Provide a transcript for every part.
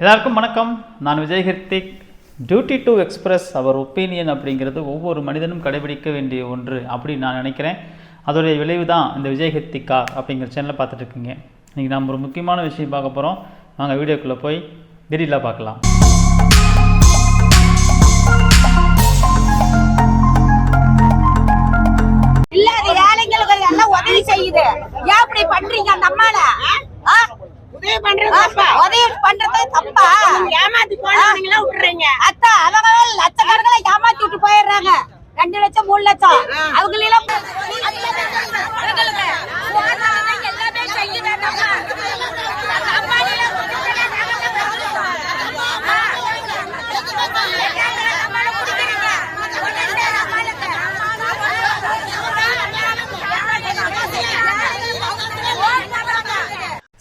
எல்லாருக்கும் வணக்கம். நான் Vijay Hrithik duty to express our opinion அப்படிங்கிறது ஒவ்வொரு மனிதனும் கடைபிடிக்க வேண்டிய ஒன்று அப்படின்னு நான் நினைக்கிறேன். அதோடைய விளைவு தான் இந்த விஜய் ஹிர்திகா அப்படிங்கிற சேனலை பார்த்துட்ருக்கீங்க. இன்றைக்கி நம்ம ஒரு முக்கியமான விஷயம் பார்க்க போகிறோம் வாங்க வீடியோக்குள்ளே போய் டீட்டெயிலாக பார்க்கலாம். இல்லாத ஏழைங்களுக்கு எல்லாம் உதவி செய்யுது. ஏன் அப்படி பண்றீங்க அந்த அம்மால? உதவி பண்றது? தப்பா? உதவி பண்றது தப்பா ஏமாத்தி போனவங்கள விட்டுறீங்க அத்தா அவங்க லட்சக்கணக்கில் ஏமாத்தி விட்டு போயிடுறாங்க ரெண்டு லட்சம் மூணு லட்சம் அவங்களெல்லாம் எல்லாமே செய்யுது அந்த அம்மா. அந்த அம்மாடியில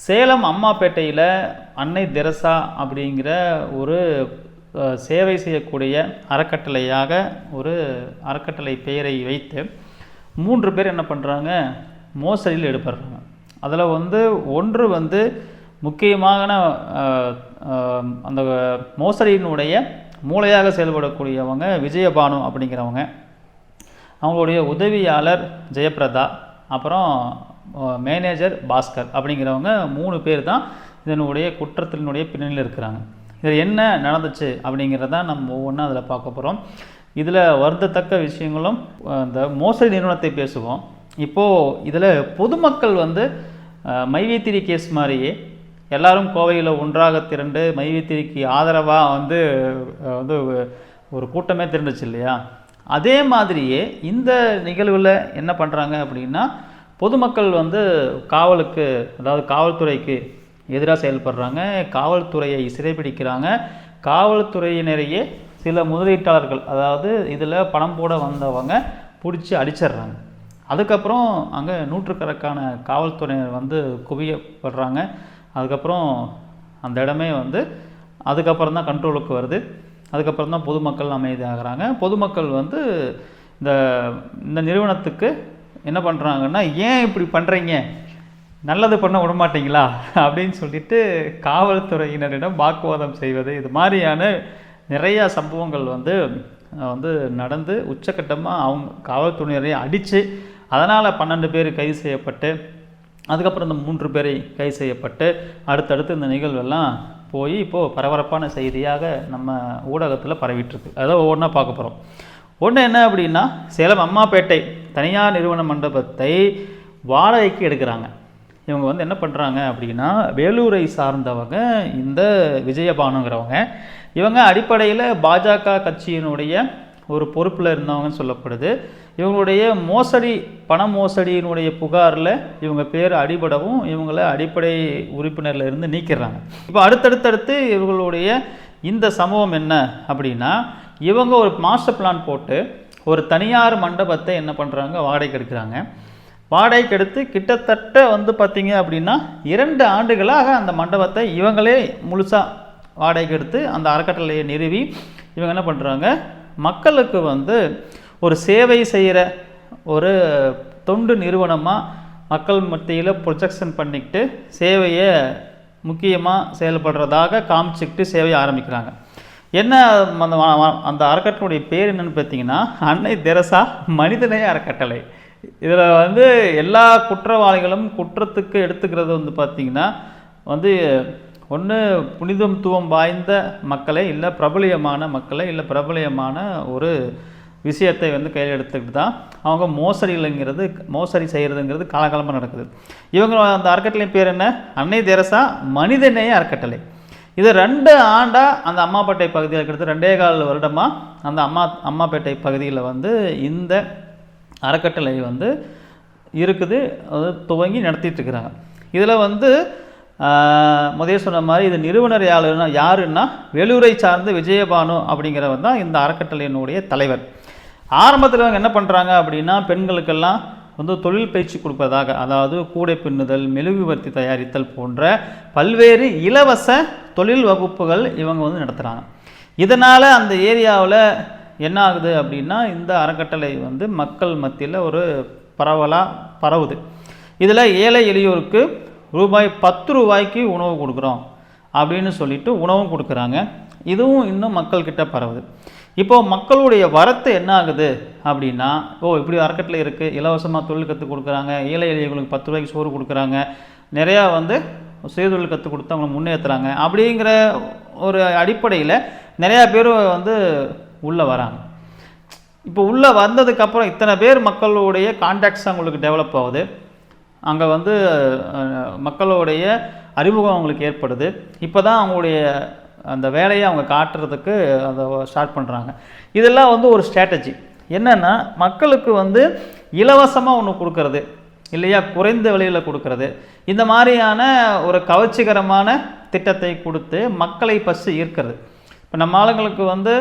சேலம் அம்மாப்பேட்டையில் அன்னை தெரசா அப்படிங்கிற ஒரு சேவை செய்யக்கூடிய அறக்கட்டளையாக ஒரு அறக்கட்டளை பெயரை வைத்து மூன்று பேர் என்ன பண்ணுறாங்க மோசடியில் ஈடுபடுறாங்க. அதில் வந்து ஒன்று வந்து முக்கியமான அந்த மோசடியினுடைய மூளையாக செயல்படக்கூடியவங்க விஜயபானு அப்படிங்கிறவங்க. அவங்களுடைய உதவியாளர் ஜெயபிரதா அப்புறம் மேனேஜர் பாஸ்கர் அப்படிங்கிறவங்க மூணு பேர் தான் இதனுடைய குற்றத்தினுடைய பின்னணியில் இருக்கிறாங்க. இதில் என்ன நடந்துச்சு அப்படிங்கிறத நம்ம ஒவ்வொன்றா அதில் பார்க்க போகிறோம் இதில் வருந்தத்தக்க விஷயங்களும் இந்த மோசடி நிறுவனத்தை பேசுவோம். இப்போது இதில் பொதுமக்கள் வந்து மைவேத்திரி கேஸ் மாதிரியே எல்லாரும் கோவையில் ஒன்றாக திரண்டு மைவேத்திரிக்கு ஆதரவாக வந்து வந்து ஒரு கூட்டமே திரண்டுச்சு இல்லையா? அதே மாதிரியே இந்த நிகழ்வில் என்ன பண்ணுறாங்க அப்படின்னா பொதுமக்கள் வந்து காவலுக்கு அதாவது காவல்துறைக்கு எதிராக செயல்படுறாங்க காவல்துறையை சிறைபிடிக்கிறாங்க. காவல்துறையினரையே சில முதலீட்டாளர்கள் அதாவது இதில் பணம் போட வந்தவங்க பிடிச்சி அடிச்சிடுறாங்க. அதுக்கப்புறம் அங்கே நூற்றுக்கணக்கான காவல்துறையினர் வந்து குவியப்படுறாங்க. அதுக்கப்புறம் அந்த இடமே வந்து அதுக்கப்புறம் தான் கண்ட்ரோலுக்கு வருது. அதுக்கப்புறம் தான் பொதுமக்கள் அமைதியாகிறாங்க. பொதுமக்கள் வந்து இந்த இந்த நிறுவனத்துக்கு என்ன பண்ணுறாங்கன்னா ஏன் இப்படி பண்ணுறீங்க நல்லது பண்ண விட மாட்டீங்களா அப்படின்னு சொல்லிட்டு காவல்துறையினரிடம் வாக்குவாதம் செய்வது இது மாதிரியான நிறையா சம்பவங்கள் வந்து வந்து நடந்து உச்சக்கட்டமாக அவங்க காவல்துறையினரை அடித்து அதனால் பன்னெண்டு பேர் கைது செய்யப்பட்டு அதுக்கப்புறம் இந்த மூன்று பேரை கைது செய்யப்பட்டு அடுத்தடுத்து இந்த நிகழ்வெல்லாம் போய் இப்போது பரபரப்பான செய்தியாக நம்ம ஊடகத்தில் பரவிட்டுருக்கு அதை ஒவ்வொன்றா பார்க்க போகிறோம் ஒன்று என்ன அப்படின்னா சேலம் அம்மாப்பேட்டை தனியார் நிறுவன மண்டபத்தை வாடகைக்கு எடுக்கிறாங்க. இவங்க வந்து என்ன பண்ணுறாங்க அப்படின்னா வேலூரை சார்ந்தவங்க இந்த விஜயபானுங்கிறவங்க இவங்க அடிப்படையில் பாஜக கட்சியினுடைய ஒரு பொறுப்பில் இருந்தவங்கன்னு சொல்லப்படுது. இவங்களுடைய மோசடி பண மோசடியினுடைய புகாரில் இவங்க பேர் அடிபடவும் இவங்கள அடிப்படை உறுப்பினரில் இருந்து நீக்கிடுறாங்க. இப்போ அடுத்தடுத்தடுத்து இவங்களுடைய இந்த சம்பவம் என்ன அப்படின்னா இவங்க ஒரு மாஸ்டர் பிளான் போட்டு ஒரு தனியார் மண்டபத்தை என்ன பண்ணுறாங்க வாடகைக்கு எடுக்கிறாங்க. வாடகைக்கு எடுத்து கிட்டத்தட்ட வந்து பார்த்திங்க அப்படின்னா இரண்டு ஆண்டுகளாக அந்த மண்டபத்தை இவங்களே முழுசாக வாடகைக்கு எடுத்து அந்த அறக்கட்டளையை நிறுவி இவங்க என்ன பண்ணுறாங்க மக்களுக்கு வந்து ஒரு சேவை செய்கிற ஒரு தொண்டு நிறுவனமாக மக்கள் மத்தியில் ப்ரொஜெக்ஷன் பண்ணிக்கிட்டு சேவையை முக்கியமாக செயல்படுறதாக காமிச்சிக்கிட்டு சேவையை ஆரம்பிக்கிறாங்க. என்ன அந்த அந்த அறக்கட்டளையுடைய பேர் என்னென்னு பார்த்தீங்கன்னா அன்னை தெரசா மனிதநேய அறக்கட்டளை. இதில் வந்து எல்லா குற்றவாளிகளும் குற்றத்துக்கு எடுத்துக்கிறது வந்து பார்த்திங்கன்னா வந்து ஒன்று புனிதத்துவம் வாய்ந்த மக்களை இல்லை பிரபலியமான மக்களை இல்லை பிரபலியமான ஒரு விஷயத்தை வந்து கையில் எடுத்துக்கிட்டு தான் அவங்க மோசடிகளுங்கிறது மோசடி செய்கிறதுங்கிறது காலகாலமாக நடக்குது. இவங்க அந்த அறக்கட்டளை பேர் என்ன? அன்னை தெரசா மனிதநேய அறக்கட்டளை. இது ரெண்டு ஆண்டாக அந்த அம்மாப்பேட்டை பகுதியில் கிட்டத்தட்ட ரெண்டே கால் வருடமாக அந்த அம்மா அம்மாப்பேட்டை பகுதியில் வந்து இந்த அறக்கட்டளை வந்து இருக்குது அது துவங்கி நடத்திட்டுருக்கிறாங்க இதில் வந்து ஆஹ், முதல்ல சொன்ன மாதிரி இது நிறுவனர் யாருன்னா யாருன்னா வெளியூரை சார்ந்த விஜயபானு அப்படிங்கிறவர் தான் இந்த அறக்கட்டளையினுடைய தலைவர். ஆரம்பத்தில் அவங்க என்ன பண்ணுறாங்க அப்படின்னா பெண்களுக்கெல்லாம் வந்து தொழில் பயிற்சி கொடுப்பதாக அதாவது கூடை பின்னுதல் மெழுகுவர்த்தி தயாரித்தல் போன்ற பல்வேறு இலவச தொழில் வகுப்புகள் இவங்க வந்து நடத்துகிறாங்க இதனால் அந்த ஏரியாவில் என்ன ஆகுது அப்படின்னா இந்த அறக்கட்டளை வந்து மக்கள் மத்தியில் ஒரு பரவலாக பரவுது. இதில் ஏழை எளியோருக்கு ரூபாய் பத்து ரூபாய்க்கு உணவு கொடுக்குறோம் அப்படின்னு சொல்லிட்டு உணவும் கொடுக்குறாங்க. இதுவும் இன்னும் மக்கள்கிட்ட பரவுது. இப்போ மக்களுடைய வரத்து என்ன ஆகுது அப்படின்னா ஓ இப்படி அறக்கட்டில் இருக்குது இலவசமாக தொழில் கற்றுக் கொடுக்குறாங்க ஏழை எளியவங்களுக்கு பத்து ரூபாய்க்கு சோறு கொடுக்குறாங்க நிறையா வந்து சுயதொழில் கற்றுக் கொடுத்து அவங்களை முன்னேற்றுறாங்க அப்படிங்கிற ஒரு அடிப்படையில் நிறையா பேர் வந்து உள்ளே வராங்க. இப்போ உள்ளே வந்ததுக்கப்புறம் இத்தனை பேர் மக்களுடைய கான்டாக்ட்ஸ் அவங்களுக்கு டெவலப் ஆகுது. அங்கே வந்து மக்களுடைய அறிமுகம் அவங்களுக்கு ஏற்படுது. இப்போ தான் அவங்களுடைய அந்த வேலையை அவங்க காட்டுறதுக்கு அதை ஸ்டார்ட் பண்ணுறாங்க இதெல்லாம் வந்து ஒரு ஸ்ட்ராட்டஜி என்னென்னா மக்களுக்கு வந்து இலவசமாக ஒன்று கொடுக்கறது இல்லையா? குறைந்த விலையில் கொடுக்கறது. இந்த மாதிரியான ஒரு கவர்ச்சிகரமான திட்டத்தை கொடுத்து மக்களை ஃபஸ்ட்டு ஈர்க்கிறது. இப்போ நம்ம ஆளுங்களுக்கு வந்து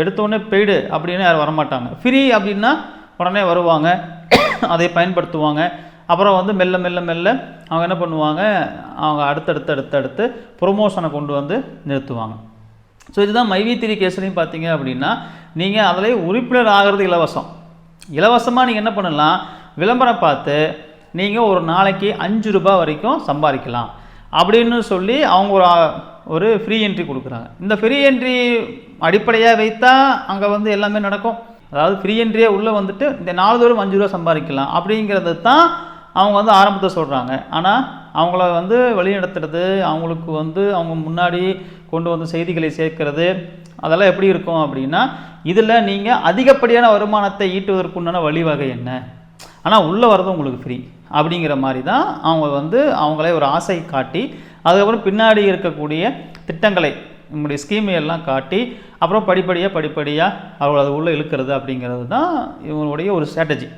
எடுத்தோடனே பெய்டு அப்படின்னு யாரும் வரமாட்டாங்க. ஃப்ரீ அப்படின்னா உடனே வருவாங்க அதை பயன்படுத்துவாங்க. அப்புறம் வந்து மெல்ல மெல்ல மெல்ல அவங்க என்ன பண்ணுவாங்க? அவங்க அடுத்தடுத்து அடுத்தடுத்து ப்ரொமோஷனை கொண்டு வந்து நிறுத்துவாங்க. ஸோ இதுதான் மைவி திரி கேஸ்லையும் பார்த்தீங்க அப்படின்னா நீங்கள் அதில் உறுப்பினர் ஆகிறது இலவசம். இலவசமாக நீங்கள் என்ன பண்ணலாம்? விளம்பரம் பார்த்து நீங்கள் ஒரு நாளைக்கு அஞ்சு ரூபா வரைக்கும் சம்பாதிக்கலாம். அப்படின்னு சொல்லி அவங்க ஒரு ஒரு ஃப்ரீ என்ட்ரி கொடுக்குறாங்க. இந்த ஃப்ரீ என்ட்ரி அடிப்படையாக வைத்தா அங்கே வந்து எல்லாமே நடக்கும். அதாவது ஃப்ரீ என்ட்ரியே உள்ளே வந்துட்டு இந்த நாலுதோறும் அஞ்சு ரூபா சம்பாதிக்கலாம் அப்படிங்கிறது தான் அவங்க வந்து ஆரம்பத்தை சொல்கிறாங்க ஆனால் அவங்கள வந்து வழிநடத்துறது அவங்களுக்கு வந்து அவங்க முன்னாடி கொண்டு வந்து செய்திகளை சேர்க்கிறது அதெல்லாம் எப்படி இருக்கும் அப்படின்னா இதில் நீங்கள் அதிகப்படியான வருமானத்தை ஈட்டுவதற்குண்டான வழிவகை என்ன? ஆனால் உள்ளே வர்றது உங்களுக்கு ஃப்ரீ அப்படிங்கிற மாதிரி தான் அவங்க வந்து அவங்களே ஒரு ஆசை காட்டி அதுக்கப்புறம் பின்னாடி இருக்கக்கூடிய திட்டங்களை நம்முடைய ஸ்கீமை எல்லாம் காட்டி அப்புறம் படிப்படியாக படிப்படியாக அவங்களை அது உள்ளே இழுக்கிறது அப்படிங்கிறது தான் இவங்களுடைய ஒரு ஸ்ட்ராட்டஜி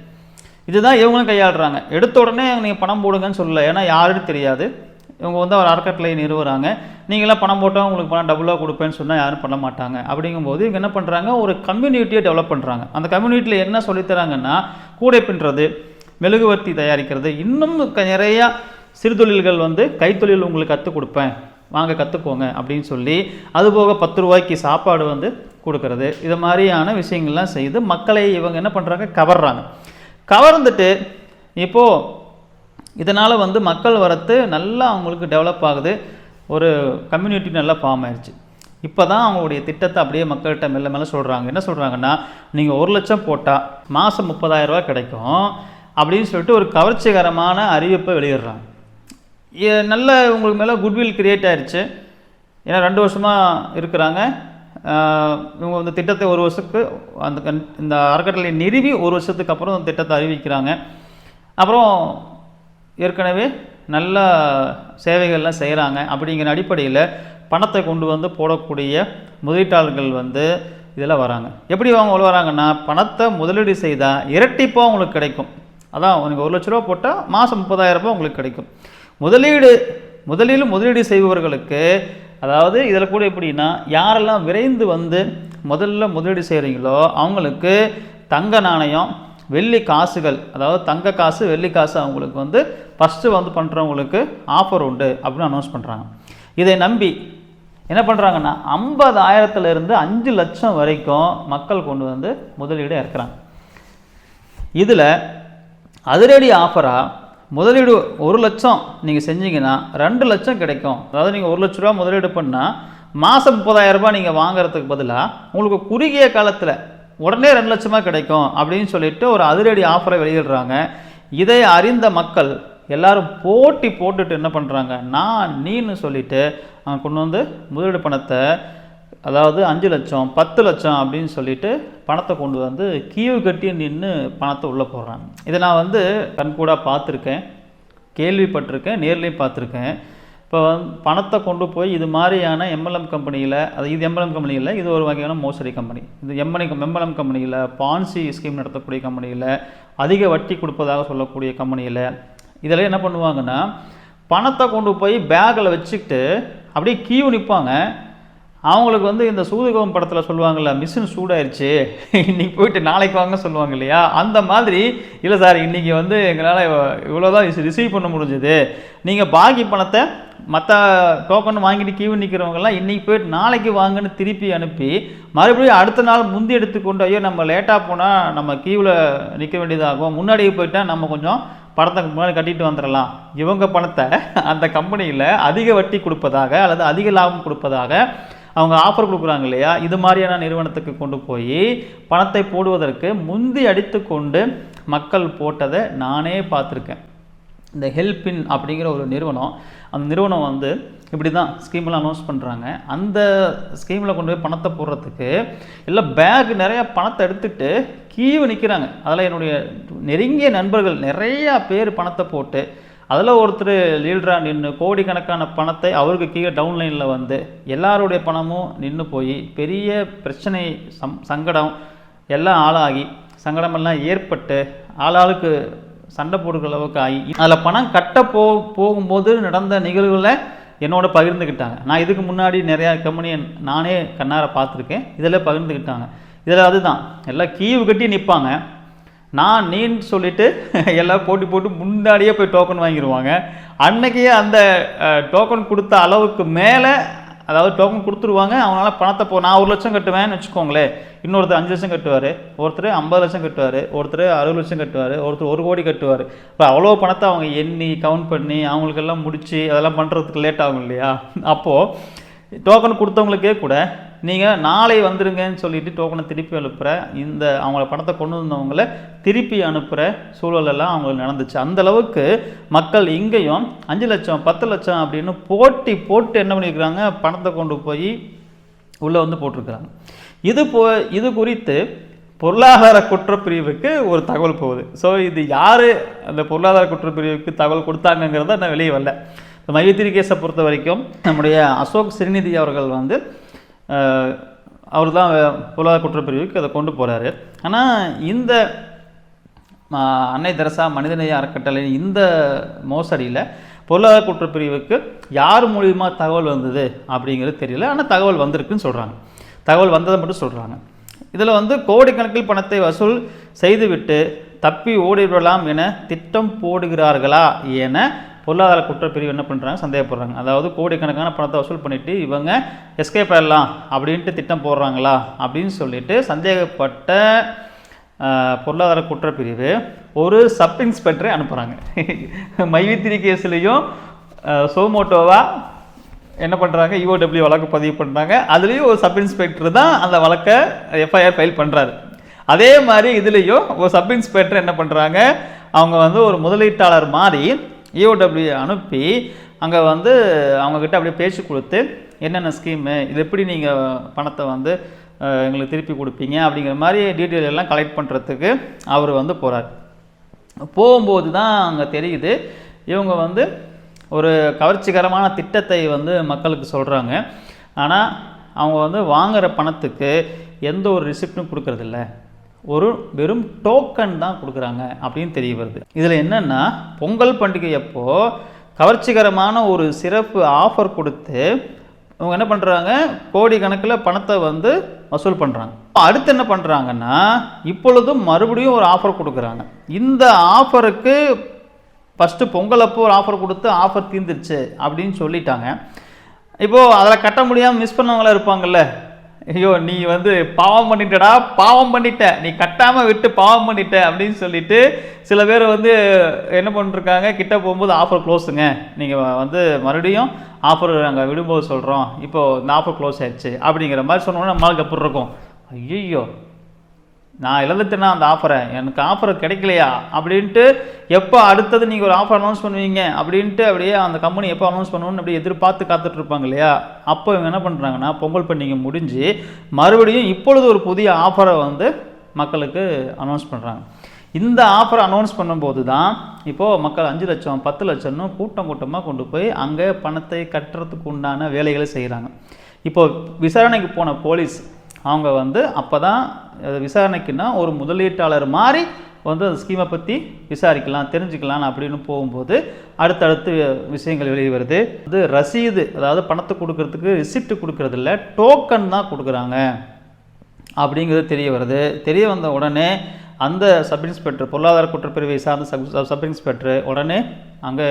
இதுதான் இவங்களும் கையாளுறாங்க. எடுத்த உடனே நீங்கள் பணம் போடுங்கன்னு சொல்லலை. ஏன்னா யாருன்னு தெரியாது. இவங்க வந்து ஒரு அறக்கட்டளை நிறுவுறாங்க. நீங்களாம் பணம் போட்டால் உங்களுக்கு பணம் டபுளாக கொடுப்பேன்னு சொன்னால் யாரும் பண்ண மாட்டாங்க. அப்படிங்கும்போது இவங்க என்ன பண்ணுறாங்க ஒரு கம்யூனிட்டியை டெவலப் பண்ணுறாங்க அந்த கம்யூனிட்டியில் என்ன சொல்லித்தராங்கன்னா கூடை பின்னுறது மெழுகுவர்த்தி தயாரிக்கிறது. இன்னும் க- நிறையா சிறுதொழில்கள் வந்து கைத்தொழில் உங்களுக்கு கற்றுக் கொடுப்பேன். வாங்க கற்றுக்கோங்க அப்படின்னு சொல்லி அதுபோக பத்து ரூபாய்க்கு சாப்பாடு வந்து கொடுக்கறது. இது மாதிரியான விஷயங்கள்லாம் செய்து மக்களை இவங்க என்ன பண்ணுறாங்க கவர்றாங்க. கவர்ந்துட்டு இப்போது இதனால் வந்து மக்கள் வரத்து நல்லா அவங்களுக்கு டெவலப் ஆகுது. ஒரு கம்யூனிட்டி நல்லா ஃபார்ம் ஆயிடுச்சு இப்போ தான் அவங்களுடைய திட்டத்தை அப்படியே மக்கள்கிட்ட மெல்ல மெல்ல சொல்கிறாங்க என்ன சொல்கிறாங்கன்னா நீங்கள் ஒரு லட்சம் போட்டால் மாதம் முப்பதாயிரரூபா கிடைக்கும் அப்படின்னு சொல்லிட்டு ஒரு கவர்ச்சிகரமான அறிவிப்பை வெளியிடுறாங்க. நல்ல உங்களுக்கு மேலே குட்வில் கிரியேட் ஆயிடுச்சு ஏன்னா ரெண்டு வருஷமாக இருக்கிறாங்க. இவங்க இந்த திட்டத்தை ஒரு வருஷத்துக்கு அந்த கண்- இந்த அறக்கட்டளை நிறுவி ஒரு வருஷத்துக்கு அப்புறம் அந்த திட்டத்தை அறிவிக்கிறாங்க. அப்புறம் ஏற்கனவே நல்ல சேவைகள்லாம் செய்கிறாங்க அப்படிங்கிற அடிப்படையில் பணத்தை கொண்டு வந்து போடக்கூடிய முதலீட்டாளர்கள் வந்து இதில் வராங்க. எப்படி அவங்க உள்ள வராங்கன்னா பணத்தை முதலீடு செய்தால் இரட்டிப்பாக உங்களுக்கு கிடைக்கும். அதான் உங்களுக்கு ஒரு லட்ச ரூபா போட்டால் மாதம் முப்பதாயிரம் ரூபாய் உங்களுக்கு கிடைக்கும். முதலீடு முதலில் முதலீடு செய்பவர்களுக்கு அதாவது இதில் கூட எப்படின்னா யாரெல்லாம் விரைந்து வந்து முதல்ல முதலீடு செய்கிறீங்களோ அவங்களுக்கு தங்க நாணயம் வெள்ளி காசுகள் அதாவது தங்க காசு வெள்ளி காசு அவங்களுக்கு வந்து ஃபஸ்ட்டு வந்து பண்ணுறவங்களுக்கு ஆஃபர் உண்டு அப்படின்னு அனௌன்ஸ் பண்ணுறாங்க இதை நம்பி என்ன பண்ணுறாங்கன்னா ஐம்பதாயிரத்துலேருந்து அஞ்சு லட்சம் வரைக்கும் மக்கள் கொண்டு வந்து முதலீடு இறக்குறாங்க. இதில் அதிரடி ஆஃபராக முதலீடு ஒரு லட்சம் நீங்கள் செஞ்சீங்கன்னா ரெண்டு லட்சம் கிடைக்கும். அதாவது நீங்கள் ஒரு லட்ச ரூபா முதலீடு பண்ணால் மாதம் முப்பதாயிரம் ரூபாய் நீங்கள் வாங்குறதுக்கு பதிலாக உங்களுக்கு குறுகிய காலத்தில் உடனே ரெண்டு லட்சமாக கிடைக்கும் அப்படின்னு சொல்லிட்டு ஒரு அதிரடி ஆஃபரை வெளியிடுறாங்க. இதை அறிந்த மக்கள் எல்லாரும் போட்டி போட்டுட்டு என்ன பண்ணுறாங்க நான் நீன்னு சொல்லிட்டு அவங்க கொண்டு வந்து முதலீடு பணத்தை அதாவது அஞ்சு லட்சம் பத்து லட்சம் அப்படின்னு சொல்லிட்டு பணத்தை கொண்டு வந்து கீவு கட்டி நின்று பணத்தை உள்ளே போடுறாங்க. இதை நான் வந்து கண்கூடாக பார்த்துருக்கேன் கேள்விப்பட்டிருக்கேன் நேர்லேயும் பார்த்துருக்கேன். இப்போ வந்து பணத்தை கொண்டு போய் இது மாதிரியான எம்எல்எம் கம்பெனியில் அது இது எம்எல்எம் கம்பெனியில் இது ஒரு வகையான மோசடி கம்பெனி. இது எம்எனி எம்எல்எம் கம்பெனியில் பான்சி ஸ்கீம் நடத்தக்கூடிய கம்பெனியில் அதிக வட்டி கொடுப்பதாக சொல்லக்கூடிய கம்பெனியில். இதில் என்ன பண்ணுவாங்கன்னா பணத்தை கொண்டு போய் பேக்கில் வச்சுக்கிட்டு அப்படியே கியூ நிற்பாங்க. அவங்களுக்கு வந்து இந்த சூதுகம் படத்தில் சொல்லுவாங்கள்ல மிஷின் சூடாயிருச்சு இன்றைக்கி போயிட்டு நாளைக்கு வாங்க சொல்லுவாங்க இல்லையா? அந்த மாதிரி இல்லை சார் இன்றைக்கி வந்து எங்களால் இவ்வளோதான் ரிசீவ் பண்ண முடிஞ்சது. நீங்கள் பாக்கி பணத்தை மற்ற டோக்கன் வாங்கிட்டு கீவு நிற்கிறவங்கலாம் இன்றைக்கி போயிட்டு நாளைக்கு வாங்கன்னு திருப்பி அனுப்பி மறுபடியும் அடுத்த நாள் முந்தி எடுத்துக்கொண்டு ஐயோ நம்ம லேட்டாக போனால் நம்ம கீவில் நிற்க வேண்டியதாகும். முன்னாடியே போயிட்டால் நம்ம கொஞ்சம் பணத்தை முன்னாடி கட்டிட்டு வந்துடலாம். இவங்க பணத்தை அந்த கம்பெனியில் அதிக வட்டி கொடுப்பதாக அல்லது அதிக லாபம் கொடுப்பதாக அவங்க ஆஃபர் கொடுக்குறாங்க இல்லையா? இது மாதிரியான நிறுவனத்துக்கு கொண்டு போய் பணத்தை போடுவதற்கு முந்தி அடித்து கொண்டு மக்கள் போட்டதை நானே பார்த்துருக்கேன். இந்த ஹெல்பின் அப்படிங்கிற ஒரு நிறுவனம் அந்த நிறுவனம் வந்து இப்படி தான் ஸ்கீம்லாம் அனௌன்ஸ் பண்ணுறாங்க அந்த ஸ்கீமில் கொண்டு போய் பணத்தை போடுறதுக்கு இல்லை பேக் நிறையா பணத்தை எடுத்துகிட்டு கீவு நிற்கிறாங்க அதில் என்னுடைய நெருங்கிய நண்பர்கள் நிறையா பேர் பணத்தை போட்டு அதில் ஒருத்தர் லீடராக நின்று கோடிக்கணக்கான பணத்தை அவருக்கு கீழே டவுன்லைனில் வந்து எல்லாருடைய பணமும் நின்று போய் பெரிய பிரச்சனை சம் சங்கடம் எல்லாம் ஆளாகி சங்கடமெல்லாம் ஏற்பட்டு ஆளாளுக்கு சண்டை போடுற அளவுக்கு ஆகி. அதில் பணம் கட்ட போ போகும்போது நடந்த நிகழ்வுகளை என்னோட பகிர்ந்துக்கிட்டாங்க நான் இதுக்கு முன்னாடி நிறையா கம்பெனியை நானே கண்ணார பார்த்துருக்கேன். இதில் பகிர்ந்துக்கிட்டாங்க இதில் அதுதான். எல்லாம் கீவு கட்டி நிற்பாங்க நான் நீன்னு சொல்லிட்டு எல்லாம் போட்டி போட்டு முன்னாடியே போய் டோக்கன் வாங்கிடுவாங்க அன்னைக்கே அந்த டோக்கன் கொடுத்த அளவுக்கு மேலே அதாவது டோக்கன் கொடுத்துருவாங்க. அவங்களால பணத்தை போ நான் ஒரு லட்சம் கட்டுவேன்னு வச்சுக்கோங்களேன். இன்னொருத்தர் அஞ்சு லட்சம் கட்டுவார். ஒருத்தர் ஐம்பது லட்சம் கட்டுவார். ஒருத்தர் அறுபது லட்சம் கட்டுவார். ஒருத்தர் ஒரு கோடி கட்டுவார். இப்போ அவ்வளோ பணத்தை அவங்க எண்ணி கவுண்ட் பண்ணி அவங்களுக்கெல்லாம் முடித்து அதெல்லாம் பண்ணுறதுக்கு லேட் ஆகும் இல்லையா? அப்போது டோக்கன் கொடுத்தவங்களுக்கே கூட நீங்கள் நாளை வந்துருங்கன்னு சொல்லிட்டு டோக்கனை திருப்பி அனுப்புகிற இந்த அவங்கள பணத்தை கொண்டு வந்தவங்கள திருப்பி அனுப்புகிற சூழலெல்லாம் அவங்களுக்கு நடந்துச்சு. அந்த அளவுக்கு மக்கள் இங்கேயும் அஞ்சு லட்சம் பத்து லட்சம் அப்படின்னு போட்டி போட்டு என்ன பண்ணியிருக்கிறாங்க பணத்தை கொண்டு போய் உள்ளே வந்து போட்டிருக்கிறாங்க. இது போ இது குறித்து பொருளாதார குற்றப்பிரிவுக்கு ஒரு தகவல் போகுது. ஸோ இது யார் அந்த பொருளாதார குற்றப்பிரிவுக்கு தகவல் கொடுத்தாங்கங்கிறத நான் வெளியே வரல. இந்த கேஸை பொறுத்த வரைக்கும் நம்முடைய அசோக் சிறுநிதி அவர்கள் வந்து அவர் தான் பொருளாதார குற்றப்பிரிவுக்கு அதை கொண்டு போகிறாரு ஆனால் இந்த அன்னை தெரசா மனிதநேய அறக்கட்டளை இந்த மோசடியில் பொருளாதார குற்றப்பிரிவுக்கு யார் மூலியமா தகவல் வந்தது அப்படிங்கிறது தெரியல. ஆனால் தகவல் வந்திருக்குன்னு சொல்கிறாங்க தகவல் வந்ததை மட்டும் சொல்கிறாங்க இதில் வந்து கோடிக்கணக்கில் பணத்தை வசூல் செய்துவிட்டு தப்பி ஓடிவிடலாம் என திட்டம் போடுகிறார்களா என பொருளாதார குற்றப்பிரிவு என்ன பண்ணுறாங்க சந்தேகப்படுறாங்க. அதாவது கோடிக்கணக்கான பணத்தை வசூல் பண்ணிவிட்டு இவங்க எஸ்கேப் ஆயிடலாம் அப்படின்ட்டு திட்டம் போடுறாங்களா? அப்படின்னு சொல்லிட்டு சந்தேகப்பட்ட பொருளாதார குற்றப்பிரிவு ஒரு சப் இன்ஸ்பெக்டரை அனுப்புகிறாங்க மைவித்திரி கேஸ்லேயும் சோமோட்டோவா என்ன பண்ணுறாங்க இஓடபிள்யூ வழக்கு பதிவு பண்ணுறாங்க அதுலேயும் ஒரு சப் இன்ஸ்பெக்டர் தான் அந்த வழக்கை எஃப்ஐஆர் ஃபைல் பண்ணுறாரு அதே மாதிரி இதுலேயும் ஒரு சப் இன்ஸ்பெக்டர் என்ன பண்ணுறாங்க அவங்க வந்து ஒரு முதலீட்டாளர் மாதிரி இஓடபிள்யூ அனுப்பி அங்கே வந்து அவங்கக்கிட்ட அப்படியே பேச்சு கொடுத்து என்னென்ன ஸ்கீமு இது எப்படி நீங்கள் பணத்தை வந்து எங்களுக்கு திருப்பி கொடுப்பீங்க? அப்படிங்கிற மாதிரி டீட்டெயில் எல்லாம் கலெக்ட் பண்ணுறதுக்கு அவர் வந்து போகிறார் போகும்போது தான் அங்கே தெரியுது இவங்க வந்து ஒரு கவர்ச்சிகரமான திட்டத்தை வந்து மக்களுக்கு சொல்கிறாங்க ஆனால் அவங்க வந்து வாங்குற பணத்துக்கு எந்த ஒரு ரிசிப்டும் கொடுக்கறதில்ல. ஒரு வெறும் டோக்கன் தான் கொடுக்குறாங்க அப்படின்னு தெரிய வருது. இதில் என்னென்னா பொங்கல் பண்டிகை அப்போது கவர்ச்சிகரமான ஒரு சிறப்பு ஆஃபர் கொடுத்து இவங்க என்ன பண்ணுறாங்க கோடி கணக்கில் பணத்தை வந்து வசூல் பண்ணுறாங்க அடுத்து என்ன பண்ணுறாங்கன்னா இப்பொழுதும் மறுபடியும் ஒரு ஆஃபர் கொடுக்குறாங்க. இந்த ஆஃபருக்கு ஃபஸ்ட்டு பொங்கல் அப்போ ஒரு ஆஃபர் கொடுத்து ஆஃபர் தீர்ந்துருச்சு அப்படின்னு சொல்லிட்டாங்க. இப்போது அதில் கட்ட முடியாமல் மிஸ் பண்ணவங்களாம் இருப்பாங்கல்ல. ஐயோ நீ வந்து பாவம் பண்ணிட்டடா பாவம் பண்ணிட்ட. நீ கட்டாமல் விட்டு பாவம் பண்ணிட்ட அப்படின்னு சொல்லிட்டு சில பேர் வந்து என்ன பண்ணிருக்காங்க கிட்ட போகும்போது ஆஃபர் க்ளோஸுங்க நீங்கள் வந்து மறுபடியும் ஆஃபர் நாங்கள் விடும்போது சொல்கிறோம் இப்போ இந்த ஆஃபர் க்ளோஸ் ஆயிடுச்சு. அப்படிங்கிற மாதிரி சொன்னோன்னா நம்மளுக்கு எப்படி இருக்கும். ஐயோ நான் இழந்துட்டேனா அந்த ஆஃபரை எனக்கு ஆஃபர் கிடைக்கலையா? அப்படின்ட்டு எப்போ அடுத்தது நீங்கள் ஒரு ஆஃபர் அனௌன்ஸ் பண்ணுவீங்க? அப்படின்ட்டு அப்படியே அந்த கம்பெனி எப்போ அனௌன்ஸ் பண்ணுவோன்னு அப்படியே எதிர்பார்த்து காத்துட்ருப்பாங்க இல்லையா? அப்போ இவங்க என்ன பண்ணுறாங்கன்னா பொங்கல் பண்டிகை முடிஞ்சு மறுபடியும் இப்பொழுது ஒரு புதிய ஆஃபரை வந்து மக்களுக்கு அனௌன்ஸ் பண்ணுறாங்க இந்த ஆஃபர் அனௌன்ஸ் பண்ணும்போது தான் இப்போது மக்கள் அஞ்சு லட்சம் பத்து லட்சம்னு கூட்டம் கூட்டமாக கொண்டு போய் அங்கே பணத்தை கட்டுறதுக்கு உண்டான வேலைகளை செய்கிறாங்க இப்போது விசாரணைக்கு போன போலீஸ் அவங்க வந்து அப்போ தான் விசாரணைக்குன்னா ஒரு முதலீட்டாளர் மாதிரி வந்து அந்த ஸ்கீமை பற்றி விசாரிக்கலாம் தெரிஞ்சுக்கலாம் அப்படின்னு போகும்போது அடுத்தடுத்து விஷயங்கள் வெளியே வருது. இது ரசீது அதாவது பணத்தை கொடுக்கறதுக்கு ரிசிப்ட் கொடுக்கறது இல்லை டோக்கன் தான் கொடுக்குறாங்க அப்படிங்கிறது தெரிய வருது. தெரிய வந்த உடனே அந்த சப் இன்ஸ்பெக்டர் பொருளாதார குற்றப்பிரிவை சார்ந்த சப் சப் இன்ஸ்பெக்டர் உடனே அங்கே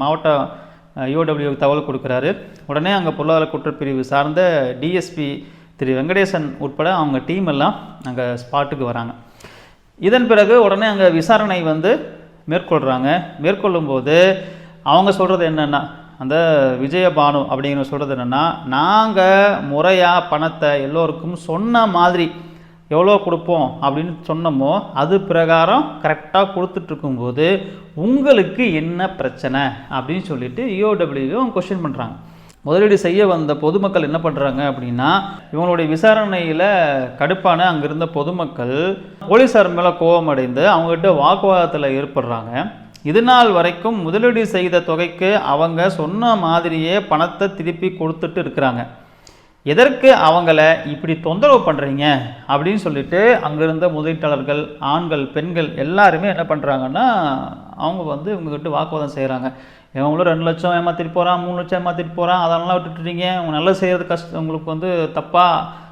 மாவட்ட யூடபிள்யூ தகவல் கொடுக்குறாரு. உடனே அங்கே பொருளாதார குற்றப்பிரிவு சார்ந்த டிஎஸ்பி திரு வெங்கடேசன் உட்பட அவங்க டீம் எல்லாம் அங்கே ஸ்பாட்டுக்கு வராங்க. இதன் பிறகு உடனே அங்கே விசாரணை வந்து மேற்கொள்கிறாங்க மேற்கொள்ளும்போது அவங்க சொல்கிறது என்னென்னா அந்த விஜயபானு அப்படிங்கிற சொல்கிறது என்னென்னா நாங்கள் முறையாக பணத்தை எல்லோருக்கும் சொன்ன மாதிரி எவ்வளோ கொடுப்போம்? அப்படின்னு சொன்னோமோ அது பிரகாரம் கரெக்டாக கொடுத்துட்ருக்கும்போது உங்களுக்கு என்ன பிரச்சனை? அப்படின்னு சொல்லிட்டு இஓடபிள்யூவும் கொஷின் பண்ணுறாங்க முதலீடு செய்ய வந்த பொதுமக்கள் என்ன பண்ணுறாங்க அப்படின்னா இவங்களுடைய விசாரணையில் கடுப்பான அங்கே இருந்த பொதுமக்கள் போலீஸார் மேலே கோபமடைந்து அவங்ககிட்ட வாக்குவாதத்தில் ஏற்படுறாங்க. இது நாள் வரைக்கும் முதலீடு செய்த தொகைக்கு அவங்க சொன்ன மாதிரியே பணத்தை திருப்பி கொடுத்துட்டு இருக்கிறாங்க. எதற்கு அவங்கள இப்படி தொந்தரவு பண்ணுறீங்க அப்படின்னு சொல்லிட்டு அங்கே இருந்த முதலீட்டாளர்கள் ஆண்கள் பெண்கள் எல்லாருமே என்ன பண்ணுறாங்கன்னா அவங்க வந்து இவங்ககிட்ட வாக்குவாதம் செய்கிறாங்க இவங்களும் ரெண்டு லட்சம் ஏமாற்றிட்டு போகிறான் மூணு லட்சம் ஏமாற்றிட்டு போகிறான் அதெல்லாம் விட்டுட்டுறீங்க அவங்க நல்லா செய்கிறது கஷ்டம் உங்களுக்கு வந்து தப்பா?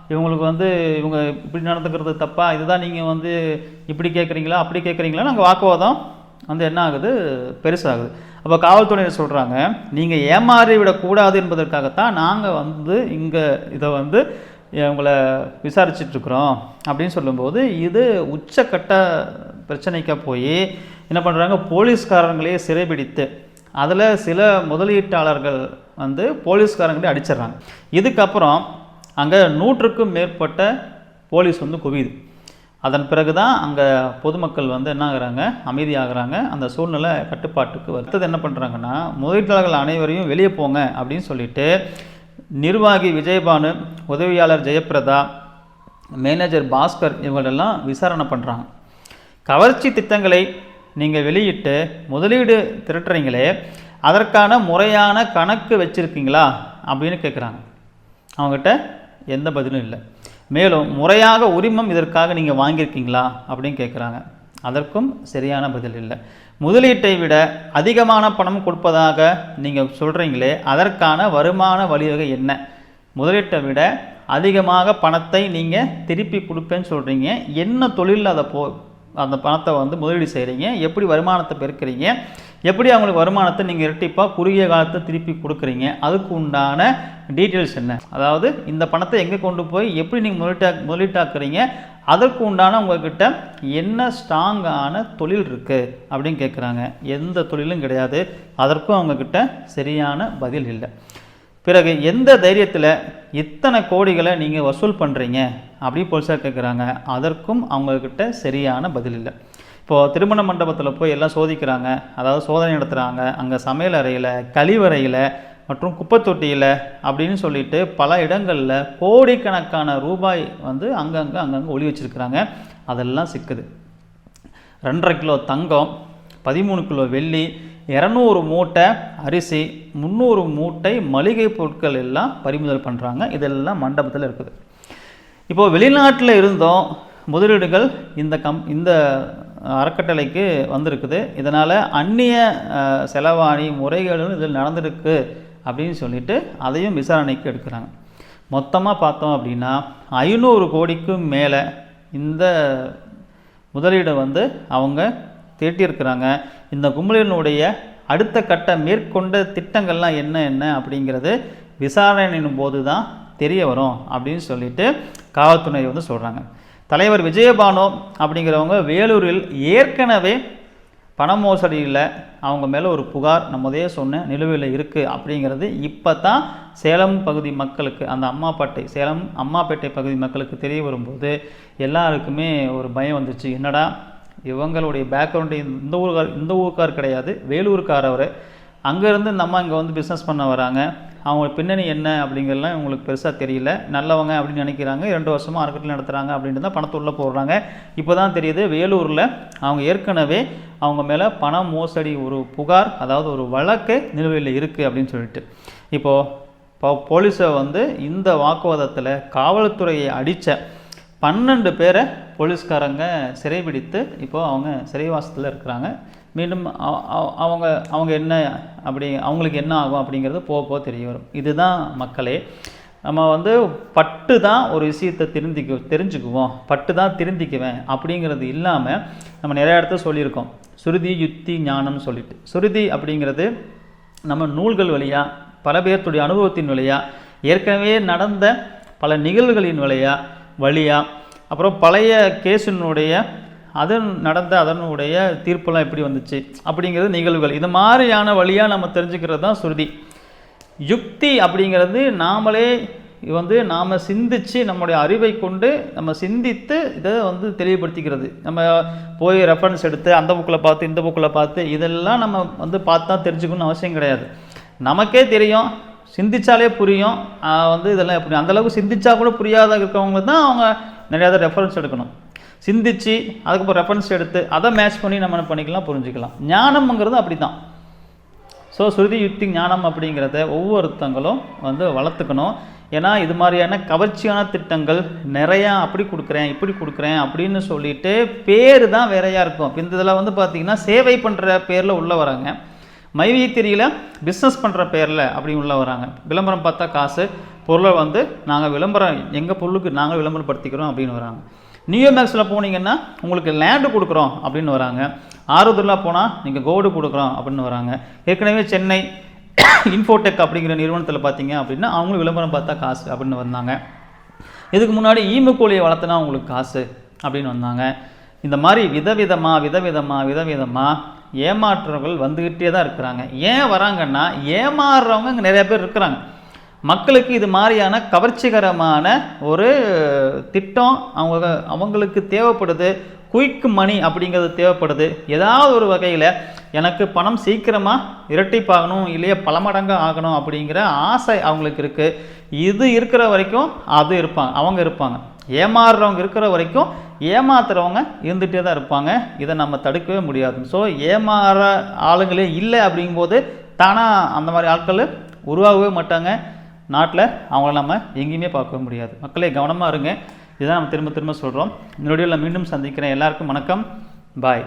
இவங்களுக்கு வந்து இவங்க இப்படி நடந்துக்கிறது தப்பா? இதுதான் நீங்கள் வந்து இப்படி கேட்குறீங்களா அப்படி கேட்குறீங்களா நாங்கள் வாக்குவாதம். வந்து என்ன ஆகுது? பெருசாகுது. அப்போ காவல்துறையினர் சொல்கிறாங்க நீங்கள் ஏமாறி விடக்கூடாது என்பதற்காகத்தான் நாங்கள் வந்து இங்கே இதை வந்து உங்களை விசாரிச்சிட்ருக்குறோம் அப்படின்னு சொல்லும்போது இது உச்சக்கட்ட பிரச்சனைக்காக போய் என்ன பண்ணுறாங்க போலீஸ்காரங்களே சிறைபிடித்து அதில் சில முதலீட்டாளர்கள் வந்து போலீஸ்காரங்களே அடிச்சிடுறாங்க. இதுக்கப்புறம் அங்கே நூற்றுக்கும் மேற்பட்ட போலீஸ் வந்து குவியுது. அதன் பிறகு தான் அங்கே பொதுமக்கள் வந்து என்ன ஆகுறாங்க அமைதியாகிறாங்க. அந்த சூழ்நிலை கட்டுப்பாட்டுக்கு வருத்தது என்ன பண்ணுறாங்கன்னா முதலீட்டாளர்கள் அனைவரையும் வெளியே போங்க அப்படின்னு சொல்லிட்டு நிர்வாகி விஜயபானு உதவியாளர் ஜெயபிரதா மேனேஜர் பாஸ்கர் இவங்களெல்லாம் விசாரணை பண்ணுறாங்க கவர்ச்சி திட்டங்களை நீங்கள் வெளியிட்டு முதலீடு திரட்டுறீங்களே அதற்கான முறையான கணக்கு வச்சுருக்கீங்களா அப்படின்னு கேட்குறாங்க அவங்ககிட்ட எந்த பதிலும் இல்லை. மேலும் முறையாக உரிமம் இதற்காக நீங்கள் வாங்கியிருக்கீங்களா அப்படின்னு கேட்குறாங்க அதற்கும் சரியான பதில் இல்லை. முதலீட்டை விட அதிகமான பணம் கொடுப்பதாக நீங்கள் சொல்கிறீங்களே அதற்கான வருமான வழிவகை என்ன? முதலீட்டை விட அதிகமாக பணத்தை நீங்கள் திருப்பி கொடுப்பேன்னு சொல்கிறீங்க என்ன தொழிலில் அதை போ அந்த பணத்தை வந்து முதலீடு செய்கிறீங்க எப்படி வருமானத்தை பெருக்கிறீங்க? எப்படி அவங்களுக்கு வருமானத்தை நீங்கள் இரட்டிப்பாக குறுகிய காலத்தை திருப்பி கொடுக்குறீங்க? அதுக்கு உண்டான டீட்டெயில்ஸ் என்ன? அதாவது இந்த பணத்தை எங்கே கொண்டு போய் எப்படி நீங்கள் முதலீட்டா முதலீட்டாக்குறீங்க? அதற்கு உண்டான உங்கள்கிட்ட என்ன ஸ்ட்ராங்கான தொழில் இருக்குது அப்படின்னு கேட்குறாங்க எந்த தொழிலும் கிடையாது. அதற்கும் அவங்கக்கிட்ட சரியான பதில் இல்லை. பிறகு எந்த தைரியத்தில் இத்தனை கோடிகளை நீங்கள் வசூல் பண்ணுறீங்க அப்படி போலீஸாக கேட்குறாங்க அதற்கும் அவங்கக்கிட்ட சரியான பதில் இல்லை. இப்போது திருமண மண்டபத்தில் போய் எல்லாம் சோதிக்கிறாங்க. அதாவது சோதனை நடத்துகிறாங்க அங்கே சமையல் அறையில் கழிவறையில் மற்றும் குப்பைத்தொட்டியில் அப்படின்னு சொல்லிட்டு பல இடங்களில் கோடிக்கணக்கான ரூபாய் வந்து அங்கங்கே அங்கங்கே ஒளி வச்சுருக்கிறாங்க. அதெல்லாம் சிக்குது. ரெண்டரை கிலோ தங்கம் பதிமூணு கிலோ வெள்ளி இரநூறு மூட்டை அரிசி முந்நூறு மூட்டை மளிகை பொருட்கள் எல்லாம் பறிமுதல் பண்ணுறாங்க இதெல்லாம் மண்டபத்தில் இருக்குது. இப்போது வெளிநாட்டில் இருந்தும் முதலீடுகள் இந்த கம் இந்த அறக்கட்டளைக்கு வந்திருக்குது. இதனால் அந்நிய செலவாணி முறைகளும் இதில் நடந்திருக்கு அப்படின்னு சொல்லிட்டு அதையும் விசாரணைக்கு எடுக்கிறாங்க. மொத்தமாக பார்த்தோம் அப்படின்னா ஐநூறு கோடிக்கும் மேலே இந்த முதலீடை வந்து அவங்க திரட்டியிருக்கிறாங்க. இந்த கும்பலினுடைய அடுத்த கட்ட மேற்கொண்ட திட்டங்கள்லாம் என்ன என்ன அப்படிங்கிறது விசாரணையின் போது தான் தெரிய வரும் அப்படின்னு சொல்லிட்டு காவல்துறை வந்து சொல்கிறாங்க தலைவர் விஜயபானு அப்படிங்கிறவங்க வேலூரில் ஏற்கனவே பண மோசடியில் அவங்க மேலே ஒரு புகார். நம்மதே சொன்ன நிலுவையில் இருக்குது அப்படிங்கிறது இப்போ தான் சேலம் பகுதி மக்களுக்கு அந்த அம்மாப்பேட்டை சேலம் அம்மாப்பேட்டை பகுதி மக்களுக்கு தெரிய வரும்போது எல்லாருக்குமே ஒரு பயம் வந்துச்சு. என்னடா இவங்களுடைய பேக்ரவுண்டு இந்த ஊருக்கார் இந்த ஊருக்கார் கிடையாது. வேலூருக்கார் அவர் அங்கேருந்து இந்த அம்மா இங்கே வந்து பிஸ்னஸ் பண்ண வராங்க. அவங்க பின்னணி என்ன அப்படிங்கிறதுலாம் இவங்களுக்கு பெருசாக தெரியல. நல்லவங்க அப்படின்னு நினைக்கிறாங்க. ரெண்டு வருஷமாக மார்க்கெட்டில் நடத்துகிறாங்க அப்படின்ட்டு தான் பணத்தை உள்ளே போடுறாங்க. இப்போ தான் தெரியுது வேலூரில் அவங்க ஏற்கனவே அவங்க மேலே பண மோசடி ஒரு புகார் அதாவது ஒரு வழக்கு நிலுவையில் இருக்குது அப்படின்னு சொல்லிட்டு. இப்போது இப்போ போலீஸை வந்து இந்த வாக்குவாதத்தில் காவல்துறையை அடித்த பன்னெண்டு பேரை போலீஸ்காரங்க சிறைபிடித்து இப்போது அவங்க சிறைவாசத்தில் இருக்கிறாங்க. மீண்டும் அவ- அவங்க அவங்க என்ன அப்படி அவங்களுக்கு என்ன ஆகும் அப்படிங்கிறது போக போக தெரிய வரும். இதுதான் மக்களே. நம்ம வந்து பட்டு தான் ஒரு விஷயத்தை திருந்திக்க தெரிஞ்சுக்குவோம். பட்டு தான் திருந்திக்குவேன் அப்படிங்கிறது இல்லாமல் நம்ம நிறைய இடத்த சொல்லியிருக்கோம். சுருதி யுக்தி ஞானம்னு சொல்லிட்டு. சுருதி அப்படிங்கிறது நம்ம நூல்கள் வழியாக பல பேர்த்துடைய அனுபவத்தின் வழியாக ஏற்கனவே நடந்த பல நிகழ்வுகளின் வழியாக வழியாக அப்புறம் பழைய கேஸினுடைய அதன் நடந்த அதனுடைய தீர்ப்பெல்லாம் எப்படி வந்துச்சு? அப்படிங்கிறது நிகழ்வுகள். இது மாதிரியான வழியாக நம்ம தெரிஞ்சுக்கிறது தான் சுருதி. யுக்தி அப்படிங்கிறது நாமளே வந்து நாம் சிந்திச்சு நம்முடைய அறிவை கொண்டு நம்ம சிந்தித்து இதை வந்து தெளிவுபடுத்திக்கிறது. நம்ம போய் ரெஃபரன்ஸ் எடுத்து அந்த புக்கில் பார்த்து இந்த புக்கில் பார்த்து இதெல்லாம் நம்ம வந்து பார்த்தா தெரிஞ்சுக்கணும்னு அவசியம் கிடையாது. நமக்கே தெரியும். சிந்திச்சாலே புரியும். வந்து இதெல்லாம் எப்படி? அந்தளவுக்கு சிந்திச்சா கூட புரியாத இருக்கிறவங்க தான் அவங்க நிறையா ரெஃபரன்ஸ் எடுக்கணும். சிந்திச்சு அதுக்கப்புறம் ரெஃபரன்ஸ் எடுத்து அதை மேட்ச் பண்ணி நம்ம என்ன பண்ணிக்கலாம் புரிஞ்சுக்கலாம். ஞானம்ங்கிறது அப்படி தான் ஸோ ஸ்ருதி யுக்தி ஞானம் அப்படிங்கிறத ஒவ்வொருத்தங்களும் வந்து வளர்த்துக்கணும். ஏன்னா இது மாதிரியான கவர்ச்சியான திட்டங்கள் நிறையா அப்படி கொடுக்குறேன் இப்படி கொடுக்குறேன் அப்படின்னு சொல்லிட்டு பேர் தான் வேறையாக இருக்கும். இந்த இதில் வந்து பார்த்திங்கன்னா சேவை பண்ணுற பேரில் உள்ள வராங்க. மைவித்திரியில் பிஸ்னஸ் பண்ணுற பேரில் அப்படி உள்ளே வராங்க. விளம்பரம் பார்த்தா காசு பொருளை வந்து நாங்கள் விளம்பரம் எங்கள் பொருளுக்கு நாங்கள் விளம்பரப்படுத்திக்கிறோம் அப்படின்னு வராங்க. நியூ மேக்ஸில் போனீங்கன்னா உங்களுக்கு லேண்டு கொடுக்குறோம் அப்படின்னு வராங்க. ஆறுதலாக போனால் நீங்கள் கோல்டு கொடுக்குறோம் அப்படின்னு வராங்க. ஏற்கனவே சென்னை இன்ஃபோடெக் அப்படிங்கிற நிறுவனத்தில் பார்த்தீங்க அப்படின்னா அவங்களும் விளம்பரம் பார்த்தா காசு அப்படின்னு வந்தாங்க. இதுக்கு முன்னாடி ஈமு கோழியை வளர்த்துனா உங்களுக்கு காசு அப்படின்னு வந்தாங்க. இந்த மாதிரி விதவிதமாக விதவிதமாக விதவிதமாக ஏமாற்றுறவர்கள் வந்துக்கிட்டே தான் இருக்கிறாங்க. ஏன் வராங்கன்னா ஏமாறுறவங்க இங்கே நிறைய பேர் இருக்கிறாங்க. மக்களுக்கு இது மாதிரியான கவர்ச்சிகரமான ஒரு திட்டம் அவங்க அவங்களுக்கு தேவைப்படுது. குயிக் மணி அப்படிங்கிறது தேவைப்படுது. ஏதாவது ஒரு வகையில் எனக்கு பணம் சீக்கிரமாக இரட்டிப்பாகணும் இல்லையா பல மடங்கு ஆகணும் அப்படிங்கிற ஆசை அவங்களுக்கு இருக்குது இது இருக்கிற வரைக்கும் அது இருப்பாங்க அவங்க இருப்பாங்க. ஏமாறுறவங்க இருக்கிற வரைக்கும் ஏமாத்துறவங்க இருந்துகிட்டே தான் இருப்பாங்க. இதை நம்ம தடுக்கவே முடியாது. ஸோ ஏமாற ஆளுங்களே இல்லை அப்படிங்கும்போது தானாக அந்த மாதிரி ஆட்கள் உருவாகவே மாட்டாங்க. நாட்டில் அவங்கள நம்ம எங்கேயுமே பார்க்கவே முடியாது. மக்களே கவனமாக இருங்க. இதுதான் நம்ம திரும்ப திரும்ப சொல்கிறோம் இந்த மீண்டும் சந்திக்கிறேன். எல்லாருக்கும் வணக்கம். பாய்